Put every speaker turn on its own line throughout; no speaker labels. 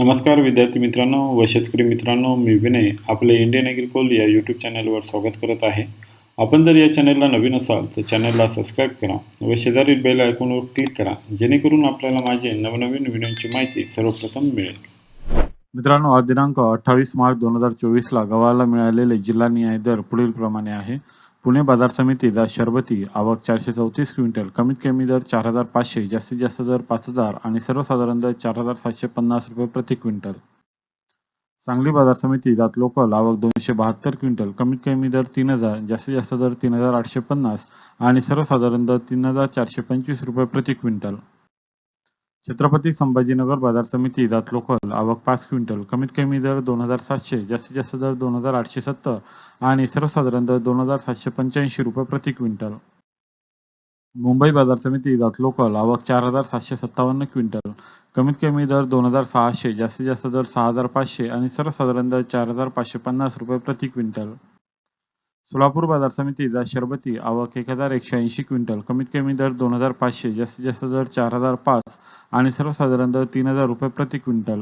नमस्कार विद्यार्थी मित्रांनो व शेतकरी मित्रांनो मी विनय आपले इंडियन ॲग्रिकोल या यूट्यूब चॅनलवर स्वागत करत आहे. आपण जर या चॅनलला नवीन असाल तर चॅनलला सबस्क्राईब करा व शेजारील बेल आयकॉनवर क्लिक करा जेणेकरून आपल्याला माझे नवनवीन व्हिडिओची माहिती सर्वप्रथम मिळेल.
मित्रांनो आज दिनांक अठ्ठावीस मार्च दोन हजार चोवीसला गव्हाला मिळालेले जिल्हा न्याय दर पुढील प्रमाणे आहे. पुणे बाजार समिती शरबती आवक चारशे चौतीस क्विंटल कमीत कमी दर चार हजार पाचशे जास्तीत जास्त दर पाच हजार आणि सर्वसाधारण दर चार हजार सातशे पन्नास रुपये प्रति क्विंटल. सांगली बाजार समिती जात लोकल आवक दोनशे बहात्तर क्विंटल कमीत कमी दर तीन हजार जास्तीत जास्त दर तीन हजार आठशे पन्नास आणि सर्वसाधारण दर तीन हजार चारशे पंचवीस रुपये प्रति क्विंटल. छत्रपती संभाजीनगर बाजार समिती जात लोकल आवक पाच क्विंटल कमीत कमी दर दोन हजार सातशे जास्तीत जास्त दर दोन हजार आठशे सत्तर आणि सर्वसाधारण दर दोन हजार सातशे पंच्याऐंशी रुपये प्रति क्विंटल. मुंबई बाजार समिती जात लोकल आवक चार हजार सातशे सत्तावन्न क्विंटल कमीत कमी दर दोन हजार सहाशे जास्तीत जास्त दर सहा हजार पाचशे आणि सर्वसाधारण दर चार हजार पाचशे पन्नास रुपये प्रति क्विंटल. सोलापूर बाजार समिती शरबती आवक एक हजार एकशे ऐंशी क्विंटल कमीत कमी दर दोन हजार पाचशे जास्तीत जास्त दर चार हजार पाच आणि सर्वसाधारण दर तीन हजार रुपये प्रति क्विंटल.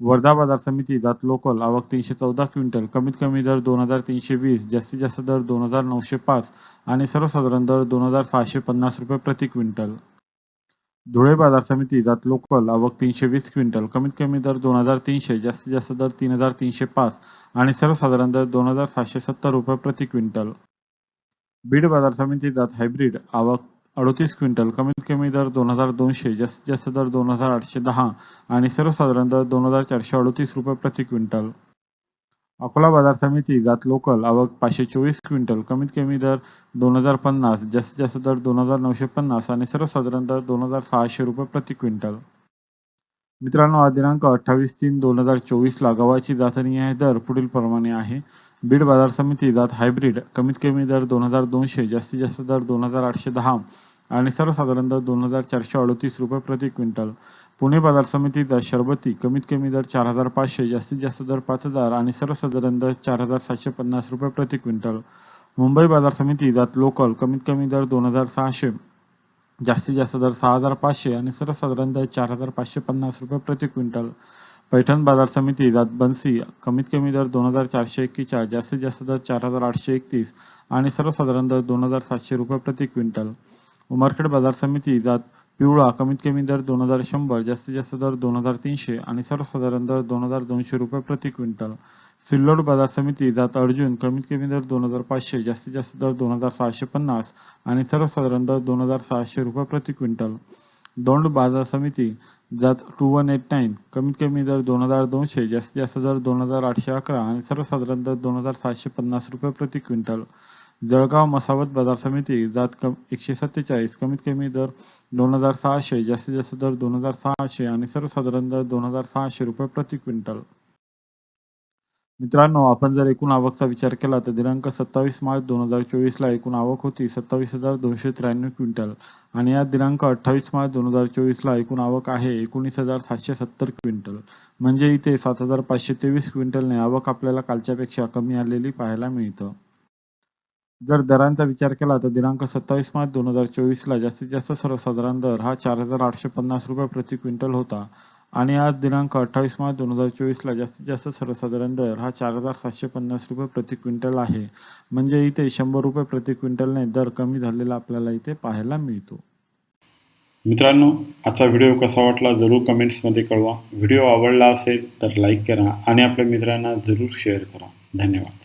वर्धा बाजार समिती जात लोकल आवक तीनशे चौदा क्विंटल कमीत कमी दर दोन हजार तीनशे वीस जास्तीत जास्त दर दोन हजार नऊशे पाच आणि सर्वसाधारण दर दोन हजार सहाशे पन्नास रुपये प्रति क्विंटल. धुळे बाजार समिती जात लोकल आवक तीनशे वीस क्विंटल कमीत कमी दर दोन हजार तीनशे जास्तीत जास्त दर तीन हजार तीनशे पाच आणि सर्वसाधारण दर दोन हजार सातशे सत्तर रुपये प्रति क्विंटल. बीड बाजार समिती जात हायब्रिड आवक अडोतीस क्विंटल कमीत कमी दर दोन हजार दोनशे जास्तीत जास्त दर दोन हजार आठशे दहा आणि सर्वसाधारण दर दोन हजार चारशे अडोतीस रुपये प्रति क्विंटल. अकोला बाजार समिती जात लोकल आवक पाचशे चोवीस क्विंटल कमीत कमी दर दोन हजार पन्नास जास्तीत जास्त दर दोन हजार नऊशे पन्नास आणि सर्वसाधारण दर दोन हजार सहाशे रुपये प्रति क्विंटल. मित्रांनो आज दिनांक अठ्ठावीस तीन दोन हजार चोवीसला गव्हाची जातनीय दर पुढील प्रमाणे आहे. बीड बाजार समिती जात हायब्रिड कमीत कमी दर दोन हजार दोनशे जास्तीत जास्त दर दोन हजार आठशे दहा आणि सर्वसाधारण दर दोन हजार चारशे अडतीस रुपये प्रति क्विंटल. पुणे बाजार समिती जात शरबती कमीत कमी दर चार हजार पाचशे जास्तीत जास्त दर पाच हजार आणि सर्वसाधारण दर चार हजार सातशे पन्नास रुपये प्रति क्विंटल. मुंबई बाजार समिती जात लोकल कमीत कमी दर दोन हजार सहाशे जास्तीत जास्त दर सहा हजार पाचशे आणि सर्वसाधारण दर चार हजार पाचशे पन्नास रुपये प्रति क्विंटल. पैठण बाजार समिती जात बन्सी कमीत कमी दर दोन हजार चारशे एक्केचाळीस जास्तीत जास्त दर चार हजार आठशे एकतीस आणि सर्वसाधारण दर दोन हजार सातशे रुपये प्रति क्विंटल. उमरखेड बाजार समिती जात पिवळा कमीत कमी दर दोन हजार शंभर जास्तीत जास्त दर दोन हजार तीनशे आणि सर्वसाधारण दर दोन हजार दोनशे रुपये प्रति क्विंटल. सिल्लोड बाजार समिती जात अर्जुन कमीत कमी दर दोन हजार पाचशे जास्तीत जास्त दर दोन हजार सहाशे पन्नास आणि सर्वसाधारण दर दोन हजार सहाशे रुपये प्रति क्विंटल. दौंड बाजार समिती जात टू वन एट नाईन कमीत कमी दर दोन हजार दोनशे जास्तीत जास्त दर दोन हजार आठशे अकरा आणि सर्वसाधारण दर दोन हजार सहाशे पन्नास रुपये प्रति क्विंटल. जळगाव मसावत बाजार समिती जात कम एकशे सत्तेचाळीस कमीत कमी दर दोन हजार सहाशे जास्तीत जास्त दर दोन हजार सहाशे आणि सर्वसाधारण दर दोन हजार सहाशे रुपये प्रति क्विंटल. मित्रांनो आपण जर एकूण आवकचा विचार केला तर दिनांक सत्तावीस मार्च दोन हजार चोवीस ला एकूण आवक होती सत्तावीस हजार दोनशे त्र्याण्णव क्विंटल आणि या दिनांक अठ्ठावीस मार्च दोन हजार चोवीस ला एकूण आवक आहे एकोणीस हजार सातशे सत्तर क्विंटल. म्हणजे इथे सात हजार पाचशे तेवीस क्विंटलने आवक आपल्याला कालच्यापेक्षा कमी आलेली पाहायला मिळतं. जर दरांचा विचार केला तर दिनांक सत्तावीस मार्च दोन हजार चोवीस ला जास्तीत जास्त सर्वसाधारण दर हा चार हजार आठशे पन्नास रुपये प्रति क्विंटल होता. आणि आज दिनांक अठ्ठावीस मार्च दोन हजार चोवीस ला जास्तीत जास्त सर्वसाधारण दर हा चार हजार सातशे पन्नास रुपये प्रति क्विंटल आहे. म्हणजे इथे शंभर रुपये प्रति क्विंटलने दर कमी झालेला आपल्याला इथे पाहायला मिळतो.
मित्रांनो आजचा व्हिडिओ कसा वाटला जरूर कमेंट्समध्ये कळवा. व्हिडिओ आवडला असेल तर लाईक करा आणि आपल्या मित्रांना जरूर शेअर करा. धन्यवाद.